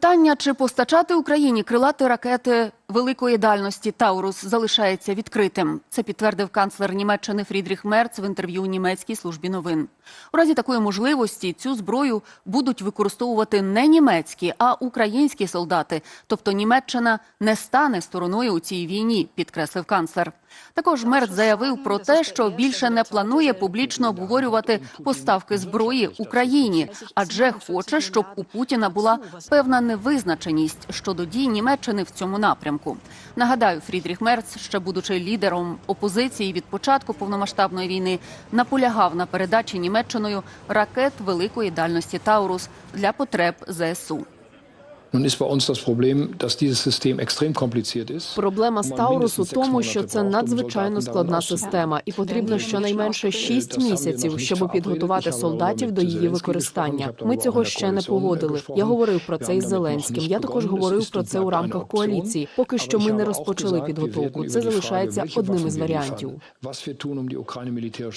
Питання, чи постачати Україні крилати ракети великої дальності Таурус залишається відкритим. Це підтвердив канцлер Німеччини Фрідріх Мерц в інтерв'ю німецькій службі новин. У разі такої можливості цю зброю будуть використовувати не німецькі, а українські солдати. Тобто Німеччина не стане стороною у цій війні, підкреслив канцлер. Також Мерц заявив про те, що більше не планує публічно обговорювати поставки зброї Україні, адже хоче, щоб у Путіна була певна невизначеність щодо дій Німеччини в цьому напрямку. Нагадаю, Фрідріх Мерц, ще будучи лідером опозиції від початку повномасштабної війни, наполягав на передачі Німеччиною ракет великої дальності Таурус для потреб ЗСУ. Проблема з Man Таурус у тому, що це um надзвичайно складна система, і потрібно щонайменше шість місяців, щоб підготувати солдатів до її використання. Ми цього ще не погодили. Я говорив про це із Зеленським. Я також говорив про це у рамках коаліції. Поки що ми не розпочали підготовку. Це залишається одним із варіантів.